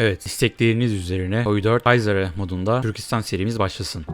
Evet, istekleriniz üzerine Oy4 Kaysere modunda Türkistan serimiz başlasın.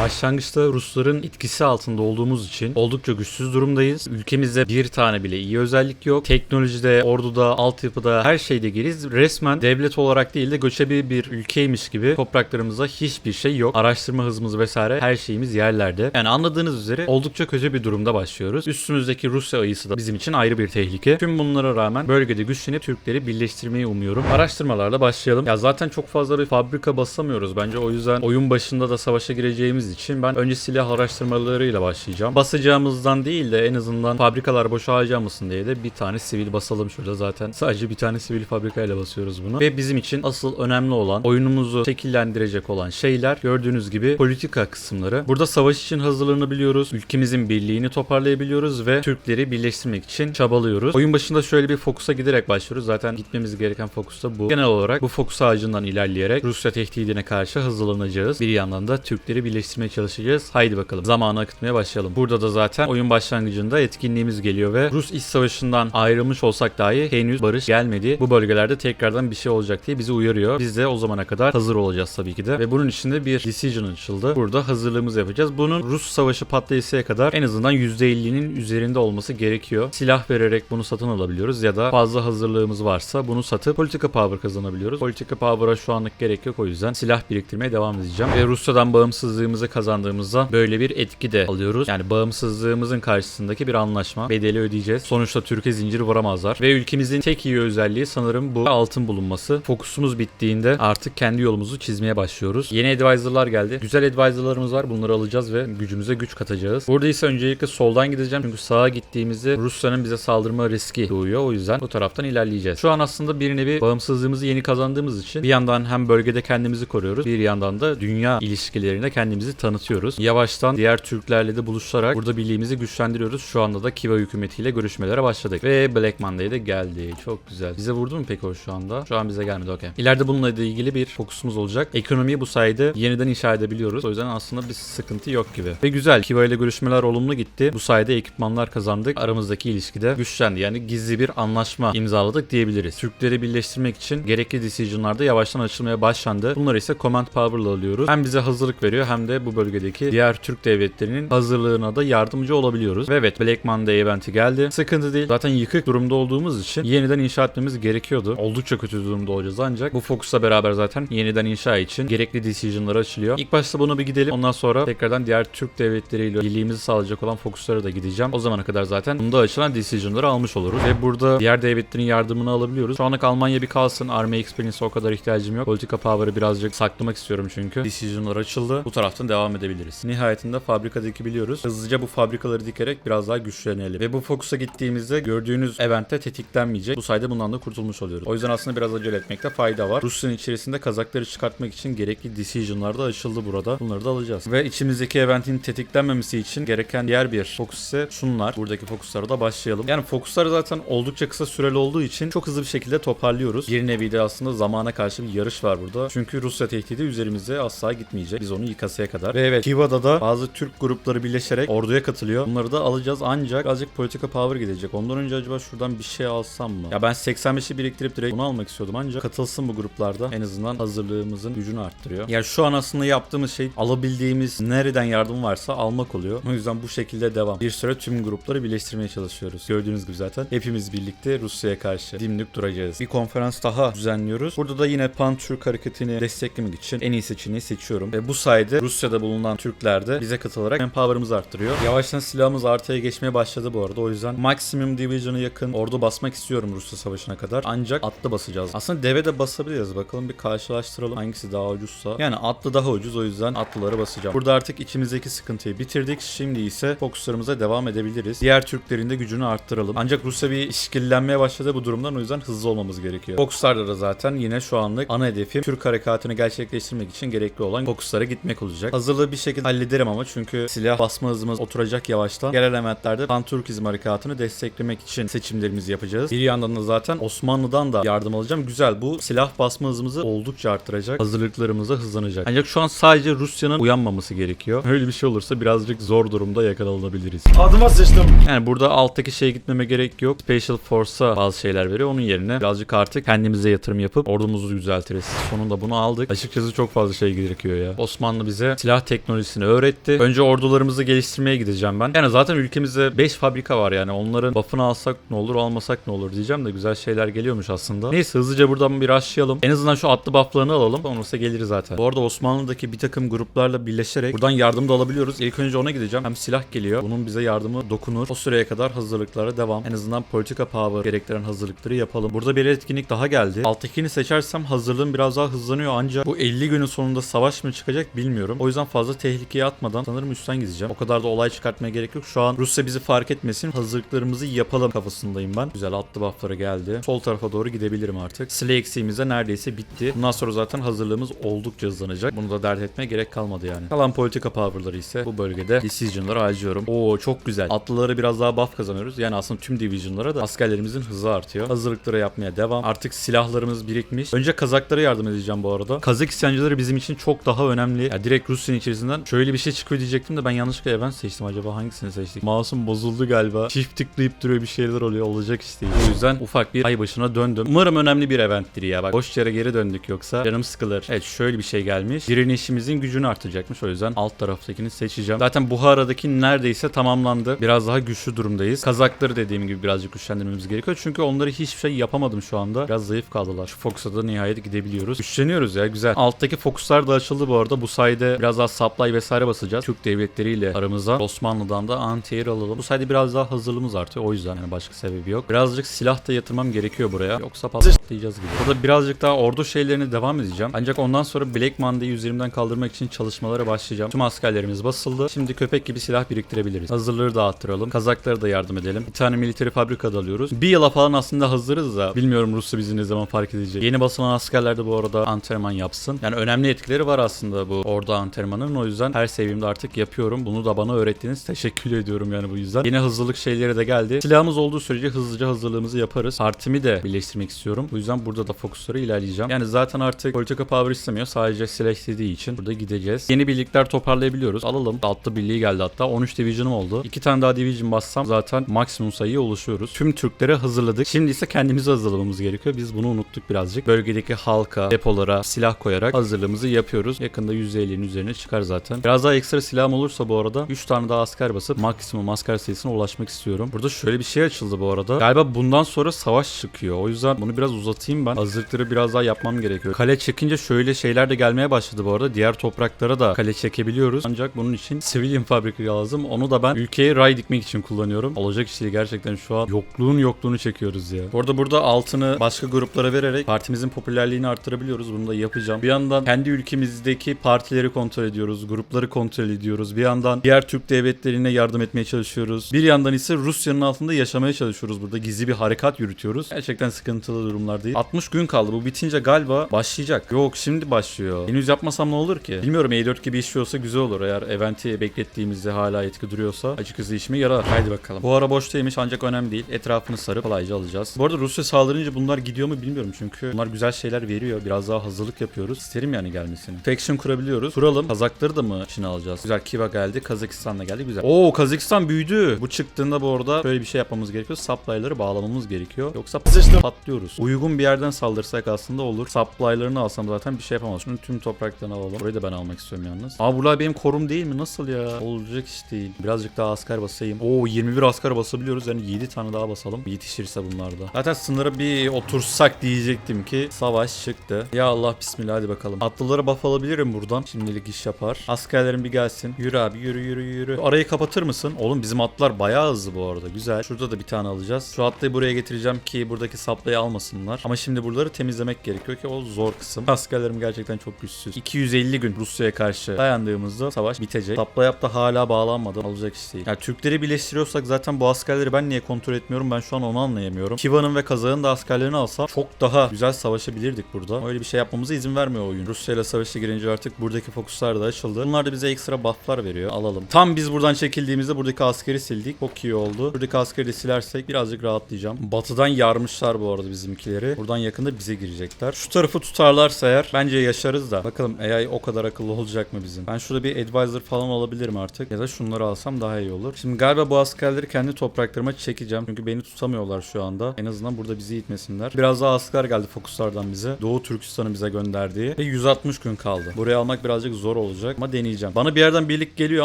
Başlangıçta Rusların etkisi altında olduğumuz için oldukça güçsüz durumdayız. Ülkemizde bir tane bile iyi özellik yok. Teknolojide, orduda, altyapıda her şeyde geriz. Resmen devlet olarak değil de göçebe bir ülkeymiş gibi topraklarımızda hiçbir şey yok. Araştırma hızımız vesaire her şeyimiz yerlerde. Yani anladığınız üzere oldukça kötü bir durumda başlıyoruz. Üstümüzdeki Rusya ayısı da bizim için ayrı bir tehlike. Tüm bunlara rağmen bölgede güçlenip Türkleri birleştirmeyi umuyorum. Araştırmalarla başlayalım. Ya zaten çok fazla bir fabrika basamıyoruz bence. O yüzden oyun başında da savaşa gireceğimiz için ben önce silah araştırmalarıyla başlayacağım. Basacağımızdan değil de en azından fabrikalar boş harcamasın diye de bir tane sivil basalım şurada zaten. Sadece bir tane sivil fabrikayla basıyoruz bunu. Ve bizim için asıl önemli olan oyunumuzu şekillendirecek olan şeyler gördüğünüz gibi politika kısımları. Burada savaş için hazırlanabiliyoruz. Ülkemizin birliğini toparlayabiliyoruz ve Türkleri birleştirmek için çabalıyoruz. Oyun başında şöyle bir fokusa giderek başlıyoruz. Zaten gitmemiz gereken fokus da bu. Genel olarak bu fokus ağacından ilerleyerek Rusya tehdidine karşı hazırlanacağız. Bir yandan da Türkleri birleştirmeye çalışacağız. Haydi bakalım zamanı akıtmaya başlayalım. Burada da zaten oyun başlangıcında etkinliğimiz geliyor ve Rus İç Savaşı'ndan ayrılmış olsak dahi henüz barış gelmedi. Bu bölgelerde tekrardan bir şey olacak diye bizi uyarıyor. Biz de o zamana kadar hazır olacağız tabii ki de. Ve bunun içinde bir decision açıldı. Burada hazırlığımızı yapacağız. Bunun Rus Savaşı patlayısıya kadar en azından %50'nin üzerinde olması gerekiyor. Silah vererek bunu satın alabiliyoruz ya da fazla hazırlığımız varsa bunu satıp politika power kazanabiliyoruz. Politika power'a şu anlık gerek yok o yüzden silah biriktirmeye devam edeceğim. Ve Rusya'dan bağımsızlığımızı kazandığımızda böyle bir etki de alıyoruz. Yani bağımsızlığımızın karşısındaki bir anlaşma. Bedeli ödeyeceğiz. Sonuçta Türkiye zincir vuramazlar. Ve ülkemizin tek iyi özelliği sanırım bu altın bulunması. Fokusumuz bittiğinde artık kendi yolumuzu çizmeye başlıyoruz. Yeni advisor'lar geldi. Güzel advisor'larımız var. Bunları alacağız ve gücümüze güç katacağız. Burada ise öncelikle soldan gideceğim. Çünkü sağa gittiğimizde Rusya'nın bize saldırma riski doğuyor. O yüzden bu taraftan ilerleyeceğiz. Şu an aslında bir nevi bağımsızlığımızı yeni kazandığımız için bir yandan hem bölgede kendimizi koruyoruz. Bir yandan da dünya ilişkilerinde kendimizi tanıtıyoruz. Yavaştan diğer Türklerle de buluşarak burada birliğimizi güçlendiriyoruz. Şu anda da Kiva hükümetiyle görüşmelere başladık. Ve Black Monday de geldi. Çok güzel. Bize vurdu mu peki o şu anda? Şu an bize gelmedi okey. İleride bununla ilgili bir fokusumuz olacak. Ekonomiyi bu sayede yeniden inşa edebiliyoruz. O yüzden aslında bir sıkıntı yok gibi. Ve güzel. Kiva ile görüşmeler olumlu gitti. Bu sayede ekipmanlar kazandık. Aramızdaki ilişkide güçlendi. Yani gizli bir anlaşma imzaladık diyebiliriz. Türkleri birleştirmek için gerekli decision'larda yavaştan açılmaya başlandı. Bunları ise command power'la alıyoruz. Hem bize hazırlık veriyor hem de bu bölgedeki diğer Türk devletlerinin hazırlığına da yardımcı olabiliyoruz. Ve evet Black Monday eventi geldi. Sıkıntı değil. Zaten yıkık durumda olduğumuz için yeniden inşa etmemiz gerekiyordu. Oldukça kötü durumda olacağız ancak bu fokusla beraber zaten yeniden inşa için gerekli decision'lar açılıyor. İlk başta bunu bir gidelim. Ondan sonra tekrardan diğer Türk devletleriyle birliğimizi sağlayacak olan fokuslara da gideceğim. O zamana kadar zaten bunda açılan decision'ları almış oluruz. Ve burada diğer devletlerin yardımını alabiliyoruz. Şu anlık Almanya bir kalsın. Army Experience'e o kadar ihtiyacım yok. Politika power'ı birazcık saklamak istiyorum çünkü. Decision'lar açıldı. Bu taraftan devam edebiliriz. Nihayetinde fabrika dikebiliyoruz. Hızlıca bu fabrikaları dikerek biraz daha güçlenelim. Ve bu fokusa gittiğimizde gördüğünüz eventte tetiklenmeyecek. Bu sayede bundan da kurtulmuş oluyoruz. O yüzden aslında biraz acele etmekte fayda var. Rusya'nın içerisinde kazakları çıkartmak için gerekli decision'lar da açıldı burada. Bunları da alacağız. Ve içimizdeki eventin tetiklenmemesi için gereken diğer bir fokus ise şunlar. Buradaki fokuslara da başlayalım. Yani fokuslar zaten oldukça kısa süreli olduğu için çok hızlı bir şekilde toparlıyoruz. Bir nevi de aslında zamana karşı bir yarış var burada. Çünkü Rusya tehdidi üzerimize asla gitmeyecek. Biz onu yıkasaya kadar. Ve evet Kiva'da da bazı Türk grupları birleşerek orduya katılıyor. Bunları da alacağız ancak azıcık politika power gidecek. Ondan önce acaba şuradan bir şey alsam mı? Ya ben 85'i biriktirip direkt bunu almak istiyordum ancak katılsın bu gruplarda. En azından hazırlığımızın gücünü arttırıyor. Yani şu an aslında yaptığımız şey alabildiğimiz nereden yardım varsa almak oluyor. O yüzden bu şekilde devam. Bir süre tüm grupları birleştirmeye çalışıyoruz. Gördüğünüz gibi zaten hepimiz birlikte Rusya'ya karşı dimdik duracağız. Bir konferans daha düzenliyoruz. Burada da yine Pan-Türk hareketini desteklemek için en iyi seçeneği seçiyorum. Ve bu sayede Rusya'da bulunan Türkler de bize katılarak manpower'ımızı arttırıyor. Yavaştan silahımız artıya geçmeye başladı bu arada. O yüzden Maximum Division'a yakın ordu basmak istiyorum Rusya Savaşı'na kadar. Ancak atlı basacağız. Aslında deve de basabiliriz. Bakalım bir karşılaştıralım hangisi daha ucuzsa. Yani atlı daha ucuz o yüzden atlıları basacağım. Burada artık içimizdeki sıkıntıyı bitirdik. Şimdi ise fokuslarımıza devam edebiliriz. Diğer Türklerin de gücünü arttıralım. Ancak Rusya bir işkillenmeye başladı bu durumdan o yüzden hızlı olmamız gerekiyor. Fokuslarda da zaten yine şu anlık ana hedefim Türk harekatını gerçekleştirmek için gerekli olan fokuslara gitmek olacak. Hazırlığı bir şekilde hallederim ama çünkü silah basma hızımız oturacak yavaştan. Gelen elementlerde Pan-Türkizm harekatını desteklemek için seçimlerimizi yapacağız. Bir yandan da zaten Osmanlı'dan da yardım alacağım. Güzel bu silah basma hızımızı oldukça arttıracak. Hazırlıklarımız da hızlanacak. Ancak şu an sadece Rusya'nın uyanmaması gerekiyor. Öyle bir şey olursa birazcık zor durumda yakalanabiliriz. Adıma sıçtım. Yani burada alttaki şeye gitmeme gerek yok. Special Force'a bazı şeyler veriyor. Onun yerine birazcık artık kendimize yatırım yapıp ordumuzu düzeltiriz. Sonunda bunu aldık. Açıkçası çok fazla şey gerekiyor ya. Osmanlı bize silah teknolojisini öğretti. Önce ordularımızı geliştirmeye gideceğim ben. Yani zaten ülkemizde 5 fabrika var yani. Onların buff'ını alsak ne olur almasak ne olur diyeceğim de güzel şeyler geliyormuş aslında. Neyse hızlıca buradan bir rushlayalım. En azından şu atlı buff'larını alalım. Sonrası gelir zaten. Bu arada Osmanlı'daki bir takım gruplarla birleşerek buradan yardım da alabiliyoruz. İlk önce ona gideceğim. Hem silah geliyor. Bunun bize yardımı dokunur. O süreye kadar hazırlıklara devam. En azından politika power gerektiren hazırlıkları yapalım. Burada bir etkinlik daha geldi. Alttakini seçersem hazırlığım biraz daha hızlanıyor ancak bu 50 günün sonunda savaş mı çıkacak bilmiyorum. O yüzden fazla tehlikeye atmadan sanırım üstten gideceğim. O kadar da olay çıkartmaya gerek yok. Şu an Rusya bizi fark etmesin. Hazırlıklarımızı yapalım kafasındayım ben. Güzel atlı buff'lara geldi. Sol tarafa doğru gidebilirim artık. Slay eksiğimiz de neredeyse bitti. Bundan sonra zaten hazırlığımız oldukça hızlanacak. Bunu da dert etmeye gerek kalmadı yani. Kalan politika power'ları ise bu bölgede decision'ları harcıyorum. Oo çok güzel. Atlılara biraz daha buff kazanıyoruz. Yani aslında tüm division'lara da askerlerimizin hızı artıyor. Hazırlıkları yapmaya devam. Artık silahlarımız birikmiş. Önce Kazaklara yardım edeceğim bu arada. Kazak isyancıları bizim için çok daha önemli. Ya direkt Rusya'nın içerisinden şöyle bir şey çıkıyor diyecektim de ben yanlışlıkla event seçtim. Acaba hangisini seçtik? Mouse'um bozuldu galiba. Çift tıklayıp duruyor bir şeyler oluyor. Olacak işte. O yüzden ufak bir ay başına döndüm. Umarım önemli bir eventtir ya. Bak boş yere geri döndük yoksa canım sıkılır. Evet şöyle bir şey gelmiş. Direnişimizin gücünü artacakmış. O yüzden alt taraftakini seçeceğim. Zaten Buhara'daki neredeyse tamamlandı. Biraz daha güçlü durumdayız. Kazakları dediğim gibi birazcık güçlendirmemiz gerekiyor. Çünkü onları hiçbir şey yapamadım şu anda. Biraz zayıf kaldılar. Şu Fox'a da nihayet gidebiliyoruz. Güçleniyoruz ya güzel. Alttaki Fox'lar da açıldı bu arada. Bu sayede biraz daha supply vesaire basacağız. Türk devletleriyle aramıza. Osmanlı'dan da anti-air alalım. Bu sayede biraz daha hazırlığımız artıyor. O yüzden yani başka sebebi yok. Birazcık silah da yatırmam gerekiyor buraya. Yoksa patlayacağız gibi. Burada birazcık daha ordu şeylerine devam edeceğim. Ancak ondan sonra Black Monday'ı üzerimden kaldırmak için çalışmalara başlayacağım. Tüm askerlerimiz basıldı. Şimdi köpek gibi silah biriktirebiliriz. Hazırlığı da arttıralım. Kazaklara da yardım edelim. Bir tane military fabrika da alıyoruz. Bir yıla falan aslında hazırız da. Bilmiyorum Rusya bizi ne zaman fark edecek. Yeni basılan askerler de bu arada antrenman yapsın. Yani önemli etkileri var aslında bu ordu antrenmanının. O yüzden her seviyemde artık yapıyorum. Bunu da bana öğrettiğiniz teşekkür ediyorum yani bu yüzden. Yeni hızlılık şeyleri de geldi. Silahımız olduğu sürece hızlıca hazırlığımızı yaparız. Partimi de birleştirmek istiyorum. Bu yüzden burada da fokusları ilerleyeceğim. Yani zaten artık politika power istemiyor. Sadece silah istediği için burada gideceğiz. Yeni birlikler toparlayabiliyoruz. Alalım. Altta birliği geldi hatta. 13 division'ım oldu. İki tane daha division bassam zaten maksimum sayıya ulaşıyoruz. Tüm Türkleri hazırladık. Şimdi ise kendimizi hazırlamamız gerekiyor. Biz bunu unuttuk birazcık. Bölgedeki halka, depolara silah koyarak hazırlığımızı yapıyoruz. Yakında %50'nin üzerine çıkar zaten. Biraz daha ekstra silahım olursa bu arada 3 tane daha asker basıp maksimum asker sayısına ulaşmak istiyorum. Burada şöyle bir şey açıldı bu arada. Galiba bundan sonra savaş çıkıyor. O yüzden bunu biraz uzatayım ben. Hazırlıkları biraz daha yapmam gerekiyor. Kale çekince şöyle şeyler de gelmeye başladı bu arada. Diğer topraklara da kale çekebiliyoruz. Ancak bunun için civilian fabrika lazım. Onu da ben ülkeye ray dikmek için kullanıyorum. Olacak iş değil gerçekten şu an yokluğun yokluğunu çekiyoruz ya. Bu arada burada altını başka gruplara vererek partimizin popülerliğini arttırabiliyoruz. Bunu da yapacağım. Bir yandan kendi ülkemizdeki partileri kontrol ediyoruz. Grupları kontrol ediyoruz. Bir yandan diğer Türk devletlerine yardım etmeye çalışıyoruz. Bir yandan ise Rusya'nın altında yaşamaya çalışıyoruz. Burada gizli bir harekat yürütüyoruz. Gerçekten sıkıntılı durumlardayız. 60 gün kaldı. Bu bitince galiba başlayacak. Yok şimdi başlıyor. Henüz yapmasam ne olur ki? Bilmiyorum E4 gibi işliyorsa güzel olur. Eğer eventi beklettiğimizde hala etki duruyorsa açıkçası işime yarar. Haydi bakalım. Bu ara boştaymış ancak önemli değil. Etrafını sarıp kolayca alacağız. Bu arada Rusya saldırınca bunlar gidiyor mu bilmiyorum çünkü bunlar güzel şeyler veriyor. Biraz daha hazırlık yapıyoruz. İsterim yani gelmesini. Faction kurabiliyoruz. Kuralım. Kazakları da mı içine alacağız? Güzel. Kiva geldi. Kazakistan da geldi. Güzel. Oo Kazakistan büyüdü. Bu çıktığında bu arada böyle bir şey yapmamız gerekiyor. Supply'ları bağlamamız gerekiyor. Yoksa patlıyoruz. Uygun bir yerden saldırsak aslında olur. Supply'larını alsam zaten bir şey yapamaz. Şunu tüm topraklarını alalım. Burayı da ben almak istiyorum yalnız. Aa buralar benim korum değil mi? Nasıl ya? Olacak iş değil. Birazcık daha asker basayım. Oo 21 asker basabiliyoruz. Yani 7 tane daha basalım. Yetişirse bunlar da. Zaten sınıra bir otursak diyecektim ki savaş çıktı. Ya Allah bismillah hadi bakalım. Atlıları buff alabilirim buradan. Şimdilik iş yapar. Askerlerim bir gelsin. Yürü abi yürü yürü yürü. Arayı kapatır mısın? Oğlum bizim atlar bayağı hızlı bu arada. Güzel. Şurada da bir tane alacağız. Şu atlıyı buraya getireceğim ki buradaki saplayı almasınlar. Ama şimdi buraları temizlemek gerekiyor ki o zor kısım. Askerlerim gerçekten çok güçsüz. 250 gün Rusya'ya karşı dayandığımızda savaş bitecek. Saplayap da hala bağlanmadı. Alacak iş değil. Yani Türkleri birleştiriyorsak zaten bu askerleri ben niye kontrol etmiyorum ben şu an onu anlayamıyorum. Kiva'nın ve Kazak'ın da askerlerini alsam çok daha güzel savaşabilirdik burada. Öyle bir şey yapmamıza izin vermiyor oyun. Rusya ile savaşa girince artık buradaki fokuslar sandıklar da açıldı. Bunlar da bize ekstra bufflar veriyor. Alalım. Tam biz buradan çekildiğimizde buradaki askeri sildik. Çok iyi oldu. Buradaki askeri de silersek birazcık rahatlayacağım. Batıdan yarmışlar bu arada bizimkileri. Buradan yakında bize girecekler. Şu tarafı tutarlarsa eğer bence yaşarız da. Bakalım AI o kadar akıllı olacak mı bizim? Ben şurada bir advisor falan alabilirim artık. Ya da şunları alsam daha iyi olur. Şimdi galiba bu askerleri kendi topraklarıma çekeceğim. Çünkü beni tutamıyorlar şu anda. En azından burada bizi itmesinler. Biraz daha asker geldi fokuslardan bize. Doğu Türkistan'ı bize gönderdiği. Ve 160 gün kaldı. Buraya almak birazcık zor olacak ama deneyeceğim. Bana bir yerden birlik geliyor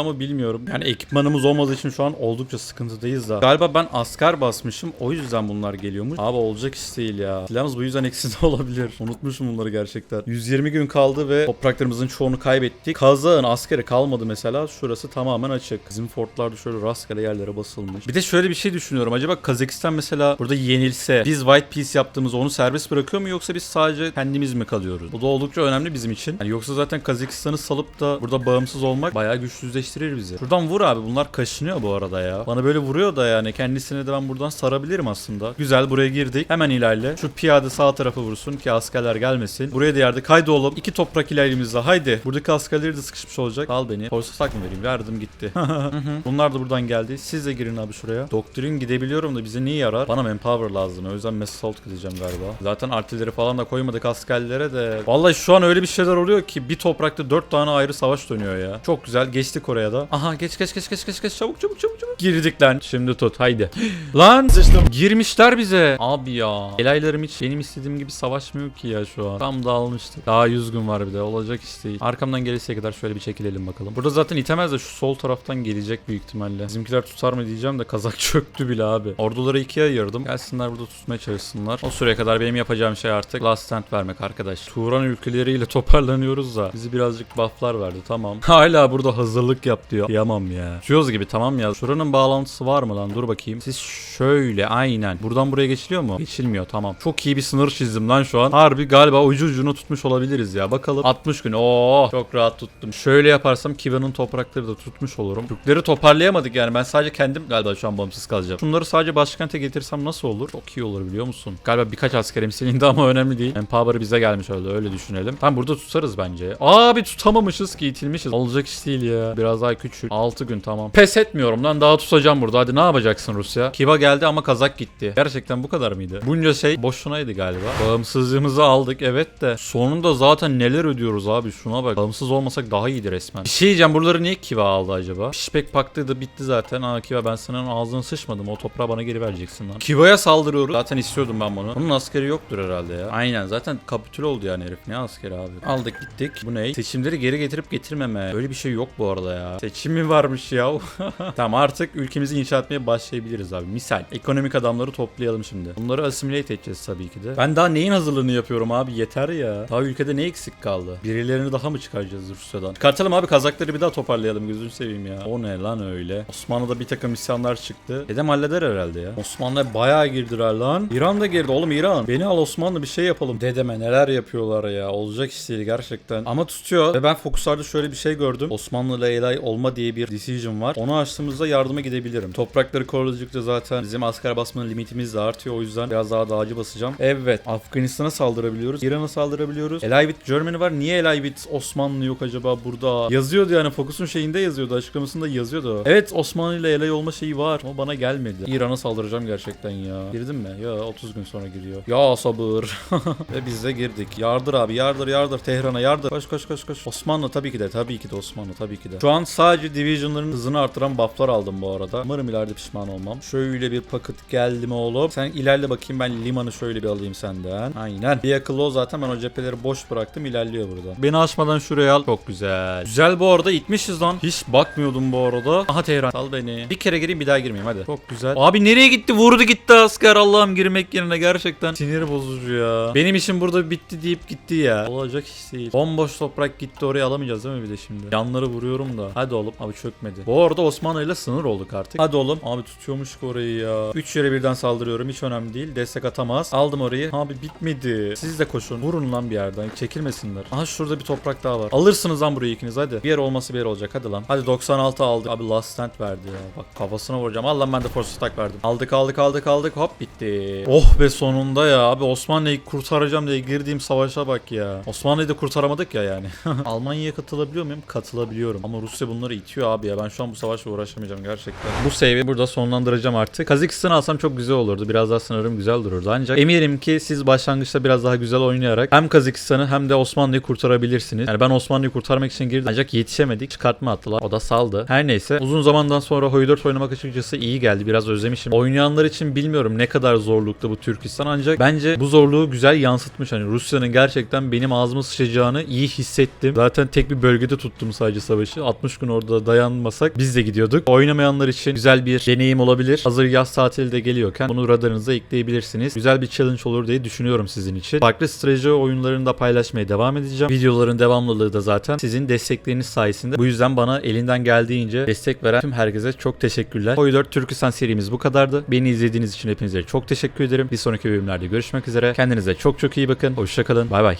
ama bilmiyorum. Yani ekipmanımız olmadığı için şu an oldukça sıkıntıdayız da. Galiba ben asker basmışım. O yüzden bunlar geliyormuş. Abi olacak iş değil ya. Silahımız bu yüzden eksiz olabilir. Unutmuşum bunları gerçekten. 120 gün kaldı ve topraklarımızın çoğunu kaybettik. Kazağın askeri kalmadı mesela. Şurası tamamen açık. Bizim fortlarda şöyle rastgele yerlere basılmış. Bir de şöyle bir şey düşünüyorum. Acaba Kazakistan mesela burada yenilse biz White Peace yaptığımızda onu serbest bırakıyor mu yoksa biz sadece kendimiz mi kalıyoruz? Bu da oldukça önemli bizim için. Yani yoksa zaten Kazakistan'ı salıp da burada bağımsız olmak bayağı güçsüzleştirir bizi. Şuradan vur abi. Bunlar kaşınıyor bu arada ya. Bana böyle vuruyor da yani. Kendisine de ben buradan sarabilirim aslında. Güzel buraya girdik. Hemen ilerle. Şu piyade sağ tarafı vursun ki askerler gelmesin. Buraya da yerde kaydı oğlum. İki toprak ilerimizde. Haydi. Buradaki askerleri de sıkışmış olacak. Al beni. Forsasak mı vereyim? Verdim gitti. Bunlar da buradan geldi. Siz de girin abi şuraya. Doktrin gidebiliyorum da bize niye yarar? Bana manpower lazım. O yüzden mass assault gideceğim galiba. Zaten artilleri falan da koymadık askerlere de. Vallahi şu an öyle bir şeyler oluyor ki bir toprakta dört tane ayrı savaş dönüyor ya. Çok güzel. Geçtik oraya da. Aha geç geç geç geç geç geç. Çabuk çabuk çabuk çabuk. Girdik lan. Şimdi tut. Haydi. lan girmişler bize. Abi ya. Elaylarım hiç benim istediğim gibi savaşmıyor ki ya şu an. Tam dağılmıştık. Daha 100 gün var bir de. Olacak iş değil. Arkamdan gelesiye kadar şöyle bir çekilelim bakalım. Burada zaten itemez de şu sol taraftan gelecek büyük ihtimalle. Bizimkiler tutar mı diyeceğim de kazak çöktü bile abi. Orduları ikiye ayırdım. Gelsinler burada tutmaya çalışsınlar. O süreye kadar benim yapacağım şey artık last stand vermek arkadaş. Turan ülkeleriyle toparlanıyoruz da bizi birazcık bufflar verdi tamam. Hala burada hazırlık yap diyor. Yamam ya. Tutuyoruz gibi tamam ya. Şuranın bağlantısı var mı lan? Dur bakayım. Siz şöyle aynen. Buradan buraya geçiliyor mu? Geçilmiyor tamam. Çok iyi bir sınır çizdim lan şu an. Harbi galiba ucu ucuna tutmuş olabiliriz ya. Bakalım. 60 gün. Oo çok rahat tuttum. Şöyle yaparsam Kiva'nın toprakları da tutmuş olurum. Türkleri toparlayamadık yani. Ben sadece kendim galiba şu an bağımsız kalacağım. Şunları sadece başkente getirsem nasıl olur? Çok iyi olur biliyor musun? Galiba birkaç askerim silindi ama önemli değil. Empower bize gelmiş öyle öyle düşünelim. Tam burada tutarız bence. Abi tutamamışız ki. Olacak iş değil ya. Biraz daha küçük. 6 gün tamam. Pes etmiyorum lan daha tutacağım burada. Hadi ne yapacaksın Rusya? Kiva geldi ama Kazak gitti. Gerçekten bu kadar mıydı? Bunca şey boşunaydı galiba. Bağımsızlığımızı aldık evet de. Sonunda zaten neler ödüyoruz abi şuna bak. Bağımsız olmasak daha iyiydi resmen. Bir şey diyeceğim buraları niye Kiva aldı acaba? Pişpek paktı da bitti zaten. Aa Kiva ben senin ağzını sıçmadım. O toprağı bana geri vereceksin lan. Kiva'ya saldırıyoruz. Zaten istiyordum ben bunu. Bunun askeri yoktur herhalde ya. Aynen zaten kapitüle oldu yani herif. Ne askeri abi? Aldık gittik. Bu ne? Seçimleri geri getirip getirmeme. Öyle bir şey yok bu arada ya. Seçim mi varmış ya? tamam artık ülkemizi inşa etmeye başlayabiliriz abi. Misal ekonomik adamları toplayalım şimdi. Bunları assimilate edeceğiz tabii ki de. Ben daha neyin hazırlığını yapıyorum abi? Yeter ya. Daha ülkede ne eksik kaldı? Birilerini daha mı çıkaracağız Rusya'dan? Çıkartalım abi Kazakları bir daha toparlayalım gözünü seveyim ya. O ne lan öyle? Osmanlı'da bir takım isyanlar çıktı. Dedem halleder herhalde ya. Osmanlı'ya bayağı girdiler lan. İran da girdi oğlum İran. Beni al Osmanlı bir şey yapalım. Dedeme neler yapıyorlar ya. Olacak iş değil gerçekten. Ama tutuyor. Ve ben fokuslarda şöyle bir şey gördüm. Osmanlı ile Elay olma diye bir decision var. Onu açtığımızda yardıma gidebilirim. Toprakları koruladıkça zaten bizim asker basmanın limitimiz de artıyor. O yüzden biraz daha dağcı basacağım. Evet. Afganistan'a saldırabiliyoruz. İran'a saldırabiliyoruz. Elay with Germany var. Niye Elay with Osmanlı yok acaba burada? Yazıyordu yani. Fokus'un şeyinde yazıyordu. Açıklamasında yazıyordu. Evet Osmanlı ile Elay olma şeyi var. Ama bana gelmedi. İran'a saldıracağım gerçekten ya. Girdin mi? Ya 30 gün sonra giriyor. Ya sabır. Ve biz de girdik. Yardır abi yardır yardır. Tehran'a yardır. Koş koş koş koş. Osmanlı tabii ki de tabii ki de Osmanlı tabii ki de. Şu an sadece division'ların hızını artıran bufflar aldım bu arada. Umarım ileride pişman olmam. Şöyle bir paket geldi mi oğlum? Sen ilerle bakayım ben limanı şöyle bir alayım senden. Aynen. Bir akıllı o zaten ben o cepheleri boş bıraktım ilerliyor burada. Beni açmadan şuraya al. Çok güzel. Güzel bu arada itmişiz lan. Hiç bakmıyordum bu arada. Aha Tehran. Sal beni. Bir kere gireyim bir daha girmeyeyim hadi. Çok güzel. Abi nereye gitti? Vurdu gitti asker. Allah'ım girmek yerine gerçekten sinir bozucu ya. Benim işim burada bitti deyip gitti ya. Olacak iş değil. Bomboş toprak gitti oraya alamayacağız değil mi bir de şimdi? Yanları vuruyorum da. Hadi oğlum. Abi çökmedi. Bu arada Osmanlı ile sınır olduk artık. Hadi oğlum. Abi tutuyormuş orayı ya. 3 yere birden saldırıyorum. Hiç önemli değil. Destek atamaz. Aldım orayı. Abi bitmedi. Siz de koşun. Vurun lan bir yerden. Çekilmesinler. Aha şurada bir toprak daha var. Alırsınız lan burayı ikiniz hadi. Bir yer olması bir yer olacak. Hadi lan. Hadi 96 aldık. Abi last stand verdi ya. Bak kafasına vuracağım. Allah ben de force attack verdim. Aldık aldık aldık aldık. Hop bitti. Oh be sonunda ya. Abi Osmanlı'yı kurtaracağım diye girdiğim savaşa bak ya. Osmanlı'yı da kurtaramadık ya yani. Almanya Almanya'ya katılabiliyor muyum? Katılabiliyorum. Ama Rusya bunları itiyor abi ya. Ben şu an bu savaşla uğraşamayacağım gerçekten. Bu save'i burada sonlandıracağım artık. Kazakistan alsam çok güzel olurdu. Biraz daha sınırım güzel dururdu. Ancak eminim ki siz başlangıçta biraz daha güzel oynayarak hem Kazakistan'ı hem de Osmanlı'yı kurtarabilirsiniz. Yani ben Osmanlı'yı kurtarmak için girdim. Ancak yetişemedik. Çıkartma attılar. O da saldı. Her neyse. Uzun zamandan sonra Hoy 4 oynamak açıkçası iyi geldi. Biraz özlemişim. Oynayanlar için bilmiyorum ne kadar zorlukta bu Türkistan ancak bence bu zorluğu güzel yansıtmış. Hani Rusya'nın gerçekten benim ağzıma sıçacağını iyi hissettim. Zaten tek bir bölgede tuttum sadece savaşı. 60 gün orada dayanmasak biz de gidiyorduk. Oynamayanlar için güzel bir deneyim olabilir. Hazır yaz tatili de geliyorken bunu radarınıza ekleyebilirsiniz. Güzel bir challenge olur diye düşünüyorum sizin için. Farklı strateji oyunlarını da paylaşmaya devam edeceğim. Videoların devamlılığı da zaten sizin destekleriniz sayesinde. Bu yüzden bana elinden geldiğince destek veren tüm herkese çok teşekkürler. Oy 4 Türkistan serimiz bu kadardı. Beni izlediğiniz için hepinize çok teşekkür ederim. Bir sonraki bölümlerde görüşmek üzere. Kendinize çok çok iyi bakın. Hoşçakalın. Bay bay.